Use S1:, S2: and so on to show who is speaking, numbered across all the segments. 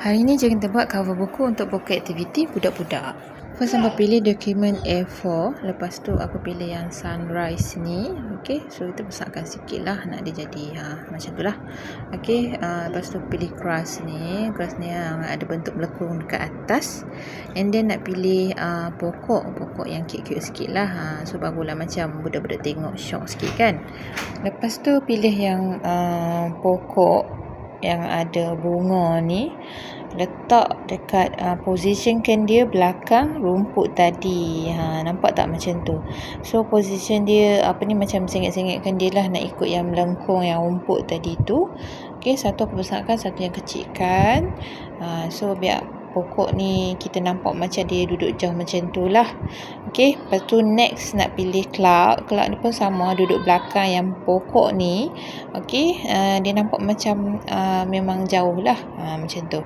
S1: Hari ni jom kita buat cover buku untuk buku aktiviti budak-budak. First aku pilih dokumen A4. Lepas tu aku pilih yang sunrise ni. Okay. So kita besarkan sikit lah. Nak dia jadi ha, macam tu lah. Okay. Uh, lepas tu pilih cross ni. Cross ni yang ada bentuk melekung dekat atas. And then nak pilih uh, pokok. Pokok yang cute-cute sikit lah. Ha, so bagulah macam budak-budak tengok shock sikit kan. Lepas tu pilih yang uh, pokok yang ada bunga ni letak dekat uh, positionkan dia belakang rumput tadi. Ha nampak tak macam tu? So position dia apa ni macam sengit-sengitkan dia lah nak ikut yang melengkung yang rumput tadi tu. Okey satu aku besarkan satu yang kecilkan. Uh, so biar pokok ni kita nampak macam dia duduk jauh macam tu lah. Ok lepas tu next nak pilih cloud cloud ni pun sama duduk belakang yang pokok ni. Ok uh, dia nampak macam uh, memang jauh lah uh, macam tu.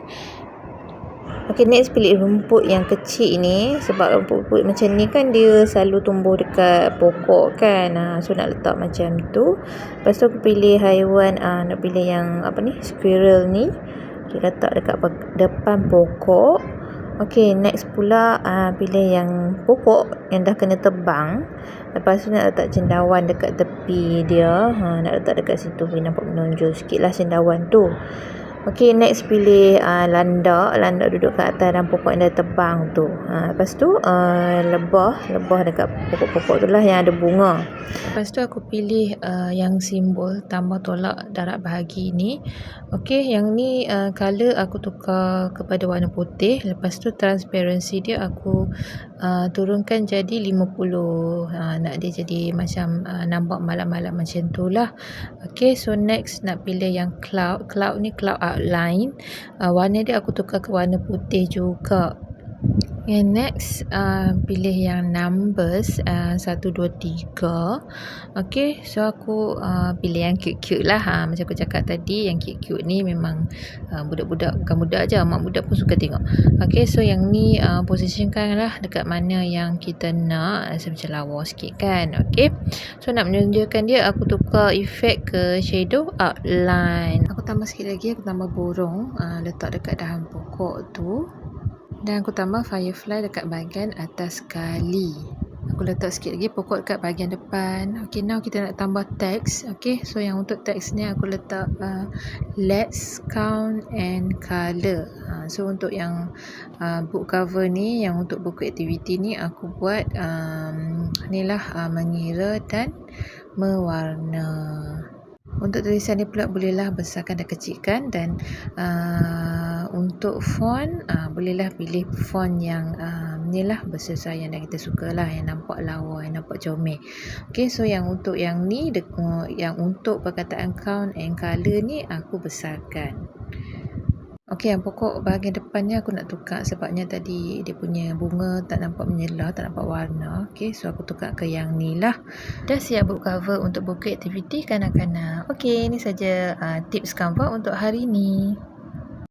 S1: Ok next pilih rumput yang kecil ni. Sebab rumput-rumput macam ni kan dia selalu tumbuh dekat pokok kan. Uh, so nak letak macam tu. Lepas tu aku pilih haiwan uh, nak pilih yang apa ni? Squirrel ni kita letak dekat depan pokok Okey, next pula uh, pilih yang pokok yang dah kena tebang. Lepas tu nak letak cendawan dekat tepi dia. Ha, nak letak dekat situ. Nampak menonjol sikit lah cendawan tu. Okey, next pilih uh, landak. Landak duduk kat atas dan pokok yang dah tebang tu. Uh, lepas tu uh, lebah. Lebah dekat pokok-pokok tu lah yang ada bunga. Lepas tu aku pilih uh, yang simbol tambah tolak darat bahagi ni. Okey, yang ni uh, color aku tukar kepada warna putih. Lepas tu transparency dia aku uh, turunkan jadi 50. Uh, nak dia jadi macam uh, nampak malam-malam macam tu lah. Okey, so next nak pilih yang cloud. Cloud ni cloud outline uh, warna dia aku tukar ke warna putih juga And next uh, pilih yang numbers uh, 1, 2, 3 Okay so aku uh, pilih yang cute-cute lah. Ha. Macam aku cakap tadi yang cute-cute ni memang uh, budak-budak bukan budak je mak budak pun suka tengok. Okay so yang ni uh, positionkan lah dekat mana yang kita nak. Rasa macam lawa sikit kan? Okay so nak menunjukkan dia aku tukar efek ke shadow outline. Aku tambah sikit lagi aku tambah burung uh, letak dekat dahan pokok tu dan aku tambah firefly dekat bahagian atas sekali. Aku letak sikit lagi pokok dekat bahagian depan. Okay, now kita nak tambah teks. Okay, so yang untuk teks ni aku letak uh, let's count and color. Uh, so untuk yang uh, book cover ni, yang untuk buku aktiviti ni aku buat um, ni lah uh, mengira dan mewarna. Untuk tulisan ni pula bolehlah besarkan dan kecilkan dan uh, untuk font uh, bolehlah pilih font yang uh, ni lah bersesuaian yang kita suka lah yang nampak lawa yang nampak comel. Ok so yang untuk yang ni yang untuk perkataan count and colour ni aku besarkan Okey, yang pokok bahagian depannya aku nak tukar sebabnya tadi dia punya bunga tak nampak menyelah, tak nampak warna. Okey, so aku tukar ke yang ni lah. Dah siap book cover untuk buku aktiviti kanak-kanak. Okey, ini saja uh, tips Canva untuk hari ini.